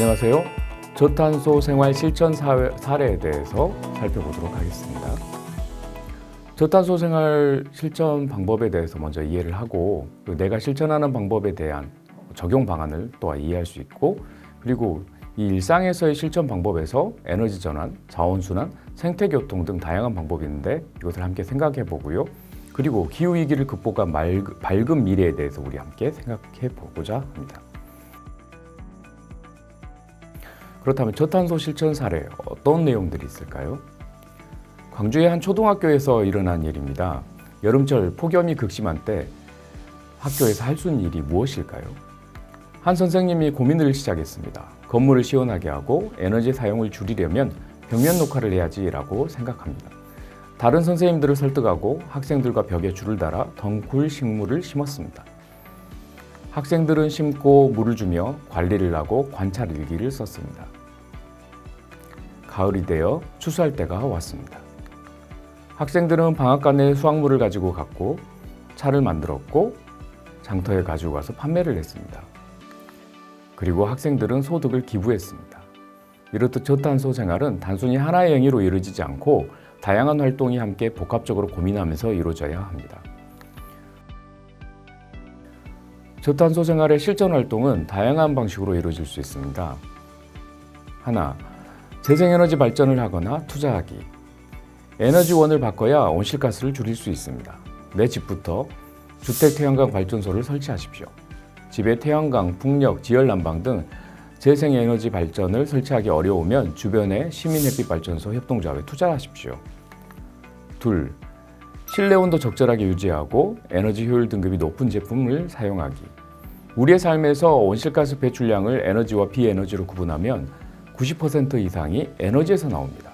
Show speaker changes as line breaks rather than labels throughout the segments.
안녕하세요. 저탄소 생활 실천 사회- 사례에 대해서 살펴보도록 하겠습니다. 저탄소 생활 실천 방법에 대해서 먼저 이해를 하고 그 내가 실천하는 방법에 대한 적용 방안을 또한 이해할 수 있고 그리고 이 일상에서의 실천 방법에서 에너지 전환, 자원 순환, 생태 교통 등 다양한 방법이 있는데 이것을 함께 생각해 보고요. 그리고 기후 위기를 극복한 맑- 밝은 미래에 대해서 우리 함께 생각해 보고자 합니다. 그렇다면 저탄소 실천 사례 어떤 내용들이 있을까요? 광주의 한 초등학교에서 일어난 일입니다. 여름철 폭염이 극심한 때 학교에서 할 수 있는 일이 무엇일까요? 한 선생님이 고민을 시작했습니다. 건물을 시원하게 하고 에너지 사용을 줄이려면 벽면 녹화를 해야지라고 생각합니다. 다른 선생님들을 설득하고 학생들과 벽에 줄을 달아 덩굴 식물을 심었습니다. 학생들은 심고 물을 주며 관리를 하고 관찰 일기를 썼습니다. 가을이 되어 추수할 때가 왔습니다. 학생들은 방앗간에 수확물을 가지고 갔고 차를 만들었고 장터에 가지고 가서 판매를 했습니다. 그리고 학생들은 소득을 기부했습니다. 이렇듯 저탄소 생활은 단순히 하나의 행위로 이루어지지 않고 다양한 활동이 함께 복합적으로 고민하면서 이루어져야 합니다. 저탄소 생활의 실전 활동은 다양한 방식으로 이루어질 수 있습니다. 하나, 재생에너지 발전을 하거나 투자하기. 에너지원을 바꿔야 온실가스를 줄일 수 있습니다. 내 집부터 주택 태양광 발전소를 설치하십시오. 집에 태양광, 풍력, 지열 난방 등 재생에너지 발전을 설치하기 어려우면 주변의 시민햇빛 발전소 협동조합에 투자하십시오. 둘, 실내 온도 적절하게 유지하고 에너지 효율 등급이 높은 제품을 사용하기. 우리의 삶에서 온실가스 배출량을 에너지와 비에너지로 구분하면 90% 이상이 에너지에서 나옵니다.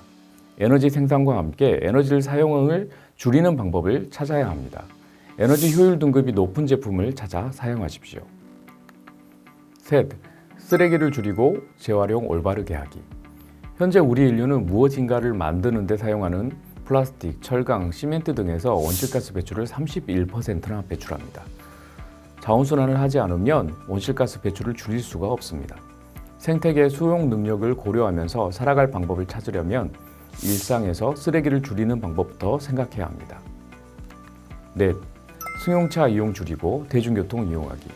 에너지 생산과 함께 에너지를 사용을 줄이는 방법을 찾아야 합니다. 에너지 효율 등급이 높은 제품을 찾아 사용하십시오. 셋, 쓰레기를 줄이고 재활용 올바르게 하기. 현재 우리 인류는 무엇인가를 만드는 데 사용하는 플라스틱, 철강, 시멘트 등에서 온실가스 배출을 31%나 배출합니다. 자원순환을 하지 않으면 온실가스 배출을 줄일 수가 없습니다. 생태계 수용 능력을 고려하면서 살아갈 방법을 찾으려면 일상에서 쓰레기를 줄이는 방법부터 생각해야 합니다. 넷, 승용차 이용 줄이고 대중교통 이용하기.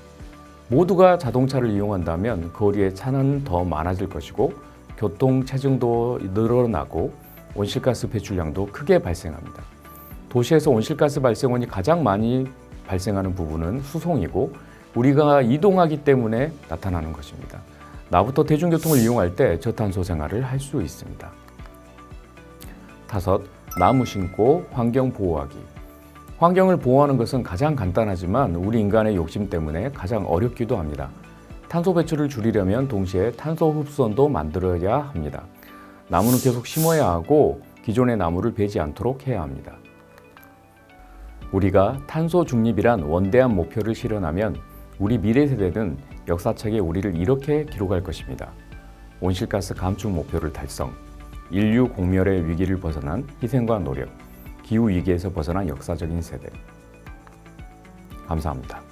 모두가 자동차를 이용한다면 거리에 차는 더 많아질 것이고 교통 체증도 늘어나고 온실가스 배출량도 크게 발생합니다. 도시에서 온실가스 발생원이 가장 많이 발생하는 부분은 수송이고 우리가 이동하기 때문에 나타나는 것입니다. 나부터 대중교통을 이용할 때 저탄소 생활을 할 수 있습니다. 다섯, 나무 심고 환경 보호하기. 환경을 보호하는 것은 가장 간단하지만 우리 인간의 욕심 때문에 가장 어렵기도 합니다. 탄소 배출을 줄이려면 동시에 탄소 흡수원도 만들어야 합니다. 나무는 계속 심어야 하고 기존의 나무를 베지 않도록 해야 합니다. 우리가 탄소 중립이란 원대한 목표를 실현하면 우리 미래 세대는 역사책에 우리를 이렇게 기록할 것입니다. 온실가스 감축 목표를 달성, 인류 공멸의 위기를 벗어난 희생과 노력, 기후 위기에서 벗어난 역사적인 세대. 감사합니다.